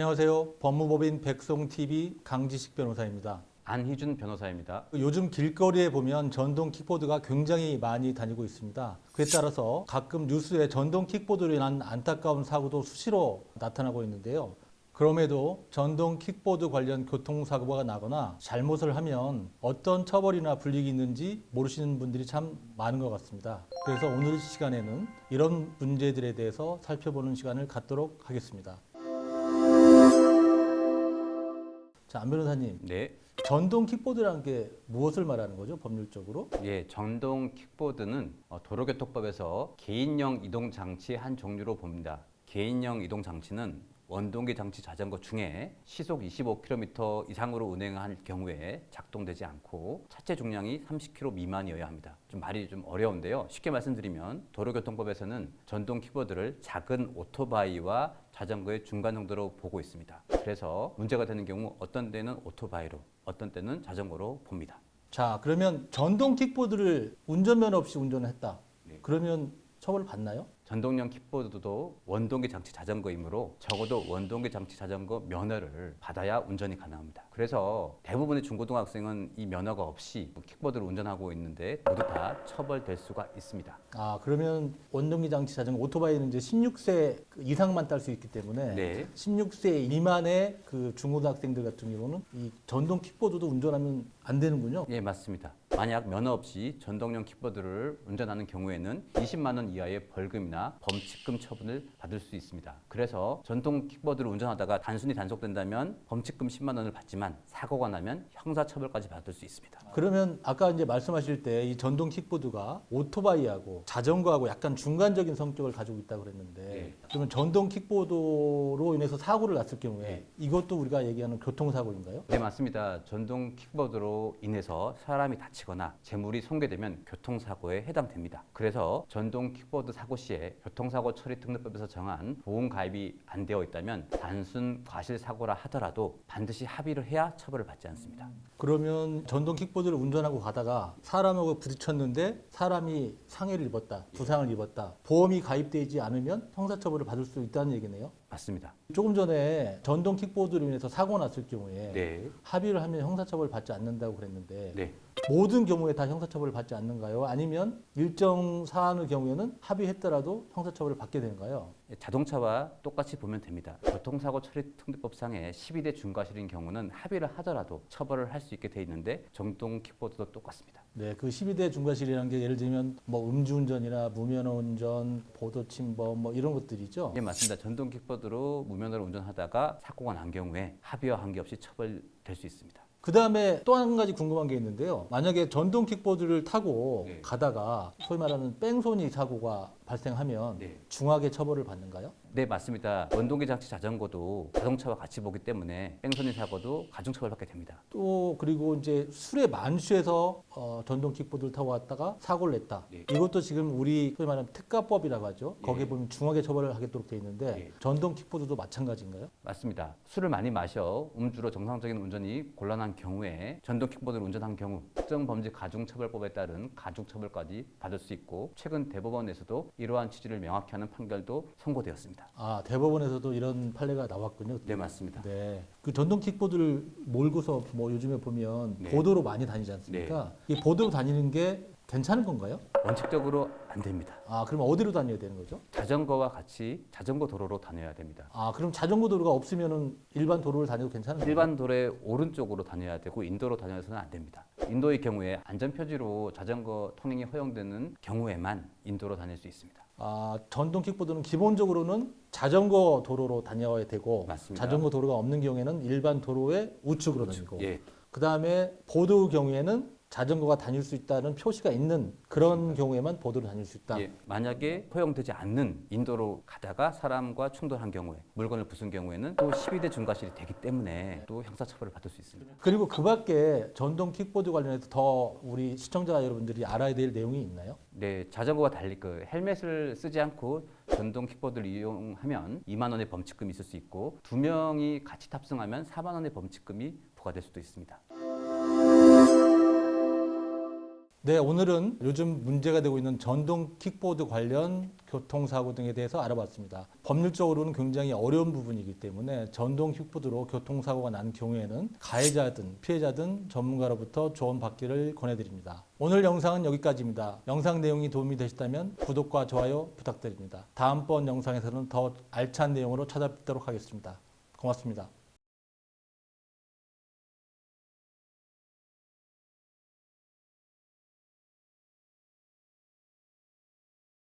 안녕하세요. 법무법인 백송TV 강지식 변호사입니다. 안희준 변호사입니다. 요즘 길거리에 보면 전동 킥보드가 굉장히 많이 다니고 있습니다. 그에 따라서 가끔 뉴스에 전동 킥보드로 인한 안타까운 사고도 수시로 나타나고 있는데요. 그럼에도 전동 킥보드 관련 교통사고가 나거나 잘못을 하면 어떤 처벌이나 불이익이 있는지 모르시는 분들이 참 많은 것 같습니다. 그래서 오늘 시간에는 이런 문제들에 대해서 살펴보는 시간을 갖도록 하겠습니다. 자, 안 변호사님, 네, 전동 킥보드라는 게 무엇을 말하는 거죠, 법률적으로? 예, 전동 킥보드는 어, 도로교통법에서 개인용 이동 장치의 한 종류로 봅니다. 개인용 이동 장치는 원동기 장치 자전거 중에 시속 25km 이상으로 운행할 경우에 작동되지 않고 차체 중량이 30kg 미만이어야 합니다. 좀 말이 좀 어려운데요. 쉽게 말씀드리면 도로교통법에서는 전동 킥보드를 작은 오토바이와 자전거의 중간 정도로 보고 있습니다. 그래서 문제가 되는 경우 어떤 때는 오토바이로, 어떤 때는 자전거로 봅니다. 자, 그러면 전동 킥보드를 운전면허 없이 운전을 했다. 네. 그러면 처벌 받나요? 전동용 킥보드도 원동기 장치 자전거이므로 적어도 원동기 장치 자전거 면허를 받아야 운전이 가능합니다. 그래서 대부분의 중고등학생은 이 면허가 없이 킥보드를 운전하고 있는데 모두 다 처벌될 수가 있습니다. 아, 그러면 원동기 장치 자전거 오토바이는 이제 16세 이상만 딸 수 있기 때문에 네. 16세 미만의 그 중고등학생들 같은 경우는 이 전동 킥보드도 운전하면 안 되는군요. 예, 맞습니다. 만약 면허 없이 전동용 킥보드를 운전하는 경우에는 20만 원 이하의 벌금이나 범칙금 처분을 받을 수 있습니다. 그래서 전동 킥보드를 운전하다가 단순히 단속된다면 범칙금 10만 원을 받지만 사고가 나면 형사 처벌까지 받을 수 있습니다. 그러면 아까 이제 말씀하실 때 이 전동 킥보드가 오토바이하고 자전거하고 약간 중간적인 성격을 가지고 있다고 그랬는데 네. 그러면 전동 킥보드로 인해서 사고를 났을 경우에 네. 이것도 우리가 얘기하는 교통사고인가요? 네, 맞습니다. 전동 킥보드로 인해서 사람이 다치 거나 재물이 손괴되면 교통사고에 해당됩니다. 그래서 전동 킥보드 사고 시에 교통사고 처리 특례법에서 정한 보험 가입이 안 되어 있다면 단순 과실 사고라 하더라도 반드시 합의를 해야 처벌을 받지 않습니다. 그러면 전동 킥보드를 운전하고 가다가 사람하고 부딪혔는데 사람이 상해를 입었다, 부상을 입었다. 보험이 가입되지 않으면 형사처벌을 받을 수 있다는 얘기네요. 맞습니다. 조금 전에 전동 킥보드로 인해서 사고 났을 경우에 네. 합의를 하면 형사처벌 받지 않는다고 그랬는데 네. 모든 경우에 다 형사처벌을 받지 않는가요? 아니면 일정 사안의 경우에는 합의했더라도 형사처벌을 받게 되는가요? 자동차와 똑같이 보면 됩니다. 교통사고 처리 특례법상의 12대 중과실인 경우는 합의를 하더라도 처벌을 할 수 있게 돼 있는데 전동 킥보드도 똑같습니다. 네, 그 12대 중과실이라는 게 예를 들면 뭐 음주운전이나 무면허 운전, 보도 침범 뭐 이런 것들이죠. 예, 맞습니다. 전동 킥보드로 무면허로 운전하다가 사고가 난 경우에 합의와 관계없이 처벌될 수 있습니다. 그 다음에 또 한 가지 궁금한 게 있는데요. 만약에 전동 킥보드를 타고 네. 가다가 소위 말하는 뺑소니 사고가 발생하면 네. 중하게 처벌을 받는가요? 네, 맞습니다. 원동기 장치 자전거도 자동차와 같이 보기 때문에 뺑소니 사고도 가중처벌받게 됩니다. 또 그리고 이제 술에 만취해서 어, 전동 킥보드를 타고 왔다가 사고를 냈다. 네. 이것도 지금 우리 소위 말하는 특가법이라고 하죠. 예. 거기에 보면 중하게 처벌을 하겠도록 돼 있는데 예. 전동 킥보드도 마찬가지인가요? 맞습니다. 술을 많이 마셔 음주로 정상적인 운전이 곤란한 경우에 전동 킥보드를 운전한 경우 특정 범죄 가중처벌법에 따른 가중처벌까지 받을 수 있고 최근 대법원에서도 이러한 취지를 명확히 하는 판결도 선고되었습니다. 아 대법원에서도 이런 판례가 나왔군요. 네, 맞습니다. 네. 그 전동 킥보드를 몰고서 뭐 요즘에 보면 네. 보도로 많이 다니지 않습니까? 이 보도로 다니는 게 괜찮은 건가요? 원칙적으로 안 됩니다. 아, 그럼 어디로 다녀야 되는 거죠? 자전거와 같이 자전거 도로로 다녀야 됩니다. 아, 그럼 자전거 도로가 없으면은 일반 도로를 다녀도 괜찮은 거예요? 일반 도로의 오른쪽으로 다녀야 되고 인도로 다녀서는 안 됩니다. 인도의 경우에 안전표지로 자전거 통행이 허용되는 경우에만 인도로 다닐 수 있습니다. 아, 전동 킥보드는 기본적으로는 자전거 도로로 다녀야 되고 맞습니다. 자전거 도로가 없는 경우에는 일반 도로의 우측으로 다니고 예, 그다음에 보도 경우에는 자전거가 다닐 수 있다는 표시가 있는 그런 경우에만 보도로 다닐 수 있다. 예, 만약에 허용되지 않는 인도로 가다가 사람과 충돌한 경우에 물건을 부순 경우에는 또 12대 중과실이 되기 때문에 또 형사처벌을 받을 수 있습니다. 그리고 그 밖에 전동 킥보드 관련해서 더 우리 시청자 여러분들이 알아야 될 내용이 있나요? 네, 자전거와 달리 그 헬멧을 쓰지 않고 전동 킥보드를 이용하면 2만 원의 범칙금이 있을 수 있고 두 명이 같이 탑승하면 4만 원의 범칙금이 부과될 수도 있습니다. 네, 오늘은 요즘 문제가 되고 있는 전동 킥보드 관련 교통사고 등에 대해서 알아봤습니다. 법률적으로는 굉장히 어려운 부분이기 때문에 전동 킥보드로 교통사고가 난 경우에는 가해자든 피해자든 전문가로부터 조언받기를 권해드립니다. 오늘 영상은 여기까지입니다. 영상 내용이 도움이 되셨다면 구독과 좋아요 부탁드립니다. 다음번 영상에서는 더 알찬 내용으로 찾아뵙도록 하겠습니다. 고맙습니다.